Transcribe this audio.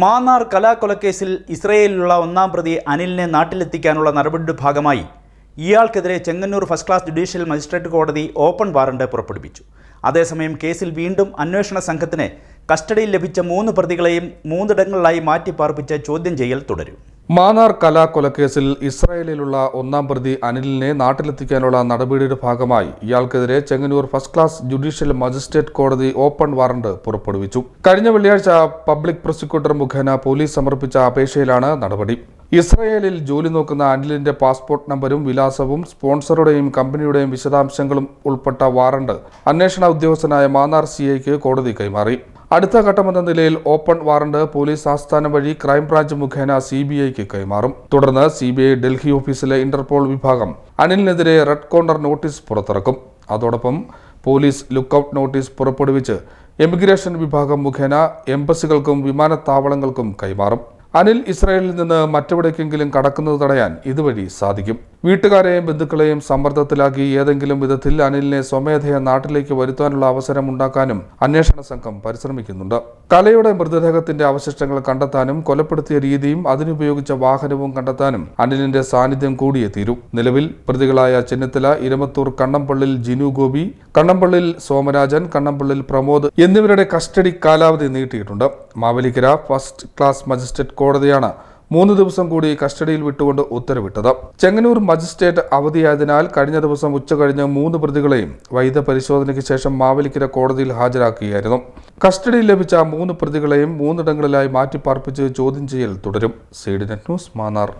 മാന്നാർ കലാകൊലക്കേസിൽ ഇസ്രയേലിലുള്ള ഒന്നാം പ്രതി അനിലിനെ നാട്ടിലെത്തിക്കാനുള്ള നടപടിയുടെ ഭാഗമായി ഇയാൾക്കെതിരെ Chengannur first class judicial magistrate കോടതി ഓപ്പൺ വാറണ്ട് പുറപ്പെടുവിച്ചു. അതേസമയം കേസിൽ വീണ്ടും അന്വേഷണ സംഘത്തിന് കസ്റ്റഡിയിൽ ലഭിച്ച മൂന്ന് പ്രതികളെയും മൂന്നിടങ്ങളിലായി മാറ്റിപ്പാർപ്പിച്ച് ചോദ്യം ചെയ്യൽ തുടരും. മാന്നാർ കലാക്കൊലക്കേസിൽ ഇസ്രായേലിലുള്ള ഒന്നാം പ്രതി അനിലിനെ നാട്ടിലെത്തിക്കാനുള്ള നടപടിയുടെ ഭാഗമായി ഇയാൾക്കെതിരെ Chengannur first class judicial magistrate കോടതി ഓപ്പൺ വാറണ്ട് പുറപ്പെടുവിച്ചു. കഴിഞ്ഞ വെള്ളിയാഴ്ച പബ്ലിക് പ്രോസിക്യൂട്ടർ മുഖേന പോലീസ് സമർപ്പിച്ച അപേക്ഷയിലാണ് നടപടി. ഇസ്രായേലിൽ ജോലി നോക്കുന്ന അനിലിന്റെ പാസ്പോർട്ട് നമ്പരും വിലാസവും സ്പോൺസറുടെയും കമ്പനിയുടെയും വിശദാംശങ്ങളും ഉൾപ്പെട്ട വാറണ്ട് അന്വേഷണ ഉദ്യോഗസ്ഥനായ മാന്നാർ സി കോടതി കൈമാറി. അടുത്ത ഘട്ടമെന്ന നിലയിൽ ഓപ്പൺ വാറണ്ട് പോലീസ് ആസ്ഥാനം വഴി ക്രൈംബ്രാഞ്ച് മുഖേന സി ബി ഐക്ക് കൈമാറും. തുടർന്ന് സി ബി ഐ ഡൽഹി ഓഫീസിലെ ഇന്റർപോൾ വിഭാഗം അനിലിനെതിരെ റെഡ് കോർണർ നോട്ടീസ് പുറത്തിറക്കും. അതോടൊപ്പം പോലീസ് ലുക്കൌട്ട് നോട്ടീസ് പുറപ്പെടുവിച്ച് എമിഗ്രേഷൻ വിഭാഗം മുഖേന എംബസികൾക്കും വിമാനത്താവളങ്ങൾക്കും കൈമാറും. അനിൽ ഇസ്രായേലിൽ നിന്ന് മറ്റെവിടേക്കെങ്കിലും കടക്കുന്നത് തടയാൻ ഇതുവഴി സാധിക്കും. വീട്ടുകാരെയും ബന്ധുക്കളെയും സമ്മർദ്ദത്തിലാക്കി ഏതെങ്കിലും വിധത്തിൽ അനിലിനെ സ്വമേധയ നാട്ടിലേക്ക് വരുത്താനുള്ള അവസരം ഉണ്ടാക്കാനും അന്വേഷണ സംഘം പരിശ്രമിക്കുന്നുണ്ട്. കലയുടെ മൃതദേഹത്തിന്റെ അവശിഷ്ടങ്ങൾ കണ്ടെത്താനും കൊലപ്പെടുത്തിയ രീതിയും അതിനുപയോഗിച്ച വാഹനവും കണ്ടെത്താനും അനിലിന്റെ സാന്നിധ്യം കൂടിയേ തീരൂ. നിലവിൽ പ്രതികളായ ചെന്നിത്തല ഇരമത്തൂർ കണ്ണമ്പള്ളിൽ ജിനു ഗോപി കണ്ണമ്പള്ളിൽ സോമരാജൻ കണ്ണമ്പള്ളിൽ പ്രമോദ് എന്നിവരുടെ കസ്റ്റഡി കാലാവധി നീട്ടിയിട്ടുണ്ട്. മാവേലിക്കര ഫസ്റ്റ് ക്ലാസ് മജിസ്ട്രേറ്റ് കോടതിയാണ് മൂന്ന് ദിവസം കൂടി കസ്റ്റഡിയിൽ വിട്ടുകൊണ്ട് ഉത്തരവിട്ടത്. ചെങ്ങന്നൂർ മജിസ്ട്രേറ്റ് അവധിയായതിനാൽ കഴിഞ്ഞ ദിവസം ഉച്ചകഴിഞ്ഞ് മൂന്ന് പ്രതികളെയും വൈദ്യ പരിശോധനയ്ക്ക് ശേഷം മാവലിക്കര കോടതിയിൽ ഹാജരാക്കുകയായിരുന്നു. കസ്റ്റഡിയിൽ ലഭിച്ച മൂന്ന് പ്രതികളെയും മൂന്നിടങ്ങളിലായി മാറ്റിപ്പാർപ്പിച്ച് ചോദ്യം ചെയ്യൽ തുടരും. C net news Mannar.